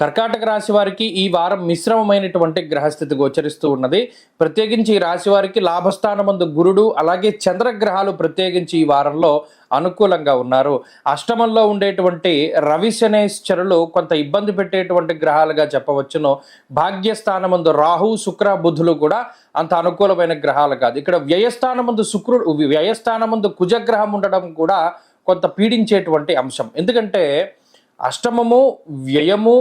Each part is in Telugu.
కర్కాటక రాశి వారికి ఈ వారం మిశ్రమమైనటువంటి గ్రహస్థితి గోచరిస్తూ ఉన్నది. ప్రత్యేకించి ఈ రాశి వారికి లాభస్థానమందు గురుడు అలాగే చంద్రగ్రహాలు ప్రత్యేకించి ఈ వారంలో అనుకూలంగా ఉన్నారు. అష్టమంలో ఉండేటువంటి రవి శనేశ్వరులు కొంత ఇబ్బంది పెట్టేటువంటి గ్రహాలుగా చెప్పవచ్చును. భాగ్యస్థానమందు రాహు శుక్ర బుధులు కూడా అంత అనుకూలమైన గ్రహాలు కాదు. ఇక్కడ వ్యయస్థానమందు శుక్రుడు వ్యయస్థానమందు కుజగ్రహం ఉండడం కూడా కొంత పీడించేటువంటి అంశం. ఎందుకంటే అష్టమము వ్యయము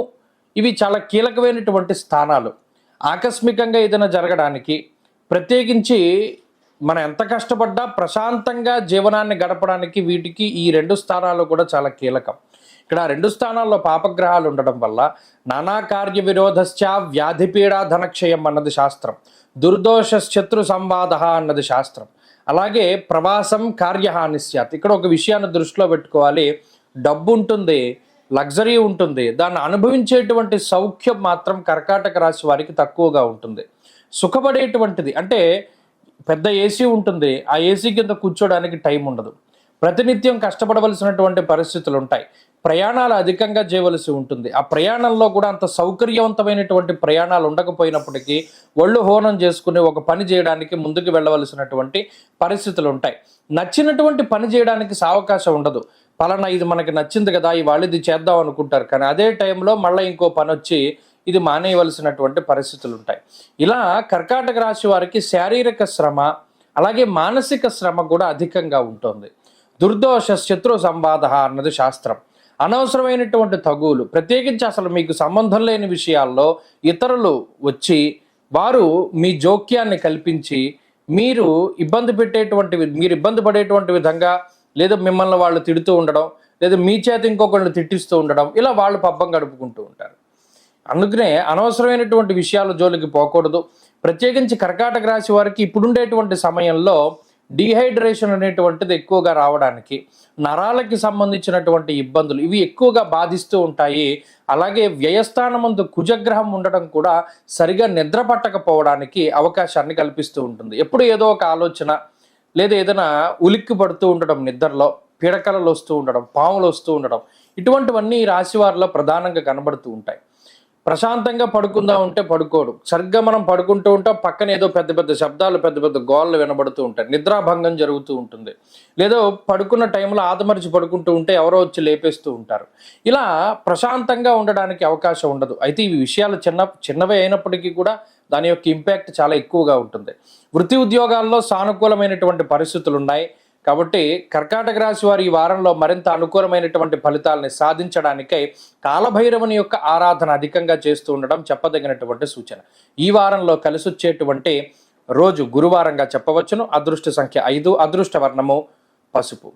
ఇవి చాలా కీలకమైనటువంటి స్థానాలు. ఆకస్మికంగా ఏదైనా జరగడానికి ప్రత్యేకించి మనం ఎంత కష్టపడ్డా ప్రశాంతంగా జీవనాన్ని గడపడానికి వీటికి ఈ రెండు స్థానాలు కూడా చాలా కీలకం. ఇక్కడ రెండు స్థానాల్లో పాపగ్రహాలు ఉండడం వల్ల నానా కార్య విరోధశ్చ వ్యాధిపీడా ధనక్షయం అన్నది శాస్త్రం. దుర్దోష శత్రు సంవాద అన్నది శాస్త్రం. అలాగే ప్రవాసం కార్యహాని స్యాత్. ఇక్కడ ఒక విషయాన్ని దృష్టిలో పెట్టుకోవాలి. డబ్బు ఉంటుంది. లగ్జరీ ఉంటుంది. దాన్ని అనుభవించేటువంటి సౌఖ్యం మాత్రం కర్కాటక రాశి వారికి తక్కువగా ఉంటుంది. సుఖపడేటువంటిది అంటే పెద్ద ఏసీ ఉంటుంది. ఆ ఏసీ కింద కూర్చోడానికి టైం ఉండదు. ప్రతినిత్యం కష్టపడవలసినటువంటి పరిస్థితులు ఉంటాయి. ప్రయాణాలు అధికంగా చేయవలసి ఉంటుంది. ఆ ప్రయాణంలో కూడా అంత సౌకర్యవంతమైనటువంటి ప్రయాణాలు ఉండకపోయినప్పటికీ ఒళ్ళు హోనం చేసుకుని ఒక పని చేయడానికి ముందుకు వెళ్ళవలసినటువంటి పరిస్థితులు ఉంటాయి. నచ్చినటువంటి పని చేయడానికి సావకాశం ఉండదు. పలానా ఇది మనకి నచ్చింది కదా ఇవాళ ఇది చేద్దాం అనుకుంటారు. కానీ అదే టైంలో మళ్ళీ ఇంకో పని వచ్చి ఇది మానేయవలసినటువంటి పరిస్థితులు ఉంటాయి ఇలా కర్కాటక రాశి వారికి శారీరక శ్రమ అలాగే మానసిక శ్రమ కూడా అధికంగా ఉంటుంది. దుర్దోష శత్రు సంవాద అన్నది శాస్త్రం. అనవసరమైనటువంటి తగువులు ప్రత్యేకించి అసలు మీకు సంబంధం లేని విషయాల్లో ఇతరులు వచ్చి వారు మీ జోక్యాన్ని కల్పించి మీరు ఇబ్బంది పెట్టేటువంటి మీరు ఇబ్బంది పడేటువంటి విధంగా లేదా మిమ్మల్ని వాళ్ళు తిడుతూ ఉండడం లేదా మీ చేత ఇంకొకళ్ళు తిట్టిస్తూ ఉండడం ఇలా వాళ్ళు పబ్బం గడుపుకుంటూ ఉంటారు. అందుకనే అనవసరమైనటువంటి విషయాల జోలికి పోకూడదు. ప్రత్యేకించి కర్కాటక రాశి వారికి ఇప్పుడుండేటువంటి సమయంలో డీహైడ్రేషన్ అనేటువంటిది ఎక్కువగా రావడానికి నరాలకి సంబంధించినటువంటి ఇబ్బందులు ఇవి ఎక్కువగా బాధిస్తూ ఉంటాయి. అలాగే వ్యయస్థానమందు కుజగ్రహం ఉండడం కూడా సరిగా నిద్ర పట్టకపోవడానికి అవకాశాన్ని కల్పిస్తూ ఉంటుంది. ఎప్పుడు ఏదో ఒక ఆలోచన లేదా ఏదైనా ఉలిక్కి పడుతూ ఉండడం నిద్రలో పీడకలలు వస్తూ ఉండడం పాములు వస్తూ ఉండడం ఇటువంటివన్నీ రాశి వారిలో ప్రధానంగా కనబడుతూ ఉంటాయి. ప్రశాంతంగా పడుకుందా ఉంటే పడుకోడు. సరిగ్గా మనం పడుకుంటూ ఉంటాం పక్కన ఏదో పెద్ద పెద్ద శబ్దాలు పెద్ద పెద్ద గోళ్ళు వినబడుతూ ఉంటాయి. నిద్రాభంగం జరుగుతూ ఉంటుంది. లేదో పడుకున్న టైంలో ఆదమరిచి పడుకుంటూ ఉంటే ఎవరో వచ్చి లేపేస్తూ ఉంటారు. ఇలా ప్రశాంతంగా ఉండడానికి అవకాశం ఉండదు. అయితే ఈ విషయాలు చిన్న చిన్నవే అయినప్పటికీ కూడా దాని యొక్క ఇంపాక్ట్ చాలా ఎక్కువగా ఉంటుంది. వృత్తి ఉద్యోగాల్లో సానుకూలమైనటువంటి పరిస్థితులు ఉన్నాయి కాబట్టి కర్కాటక రాశి వారి ఈ వారంలో మరింత అనుకూలమైనటువంటి ఫలితాలని సాధించడానికై కాలభైరవుని యొక్క ఆరాధన అధికంగా చేస్తూ ఉండడం చెప్పదగినటువంటి సూచన. ఈ వారంలో కలిసొచ్చేటువంటి రోజు గురువారంగా చెప్పవచ్చును. అదృష్ట సంఖ్య ఐదు. అదృష్ట వర్ణము పసుపు.